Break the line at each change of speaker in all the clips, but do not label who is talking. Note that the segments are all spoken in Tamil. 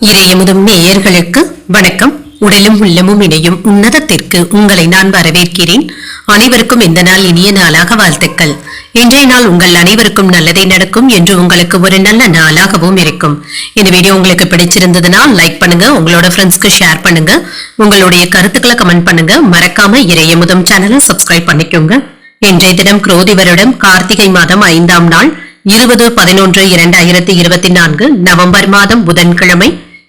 இறையமுதும் நேயர்களுக்கு வணக்கம். உடலும் உள்ளமும் இணையும் உன்னதத்திற்கு உங்களை நான் வரவேற்கிறேன். அனைவருக்கும் இந்த நாள் இனிய நாளாக வாழ்த்துக்கள். இன்றைய நாள் உங்கள் அனைவருக்கும் நல்லதே நடக்கும் என்று உங்களுக்கு ஒரு நல்ல நாளாகவும் இருக்கும். இந்த வீடியோ உங்களுக்கு பிடிச்சிருந்ததுன்னா லைக் பண்ணுங்க உங்களோட ஃப்ரெண்ட்ஸ்க்கு ஷேர் பண்ணுங்க உங்களுடைய கருத்துக்களை கமெண்ட் பண்ணுங்க. மறக்காம இறையமுதம் சேனலை சப்ஸ்கிரைப் பண்ணிக்கோங்க. இன்றைய தினம் குரோதி வருடம் கார்த்திகை மாதம் ஐந்தாம் நாள் இருபது பதினொன்று இரண்டாயிரத்தி இருபத்தி நான்கு நவம்பர் மாதம் புதன்கிழமை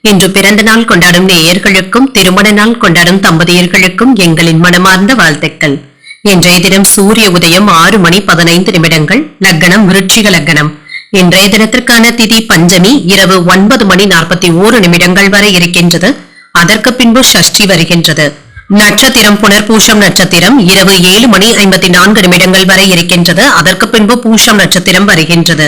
இன்று பிறந்த நாள் கொண்டாடும் நேயர்களுக்கும் திருமண நாள் கொண்டாடும் தம்பதியர்களுக்கும் எங்களின் மனமார்ந்த வாழ்த்துக்கள். இன்றைய தினம் சூரிய உதயம் ஆறு மணி பதினைந்து நிமிடங்கள் லக்னம் விருட்சிக லக்னம். இன்றைய தினத்திற்கான திதி பஞ்சமி இரவு ஒன்பது மணி நாற்பத்தி ஓரு நிமிடங்கள் வரை இருக்கின்றது. அதற்கு பின்பு ஷஷ்டி வருகின்றது. நட்சத்திரம் புனர்பூஷம் நட்சத்திரம் இரவு ஏழு மணி ஐம்பத்தி நான்கு நிமிடங்கள் வரை இருக்கின்றது. அதற்கு பின்பு பூஷம் நட்சத்திரம் வருகின்றது.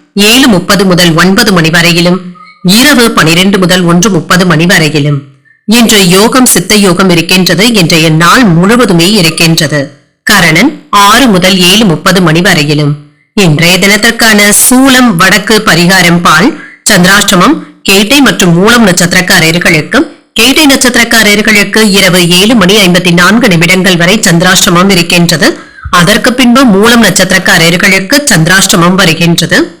ஏழு முப்பது முதல் ஒன்பது மணி வரையிலும் இரவு பனிரெண்டு முதல் ஒன்று முப்பது மணி வரையிலும். இன்று யோகம் சித்த யோகம் இருக்கின்றது இன்றைய நாள் முழுவதுமே இருக்கின்றது. கரணன் ஆறு முதல் ஏழு முப்பது மணி வரையிலும். இன்றைய தினத்திற்கான சூலம் வடக்கு பரிகாரம் பால் சந்திராஷ்டமம் கேட்டை மற்றும் மூலம் நட்சத்திரக்காரர்களுக்கு கேட்டை நட்சத்திரக்காரர்களுக்கு இரவு ஏழு மணி ஐம்பத்தி நான்கு நிமிடங்கள் வரை சந்திராஷ்டமம் இருக்கின்றது. அதற்கு பின்பு மூலம் நட்சத்திரக்காரர்களுக்கு சந்திராஷ்டமம் வருகின்றது.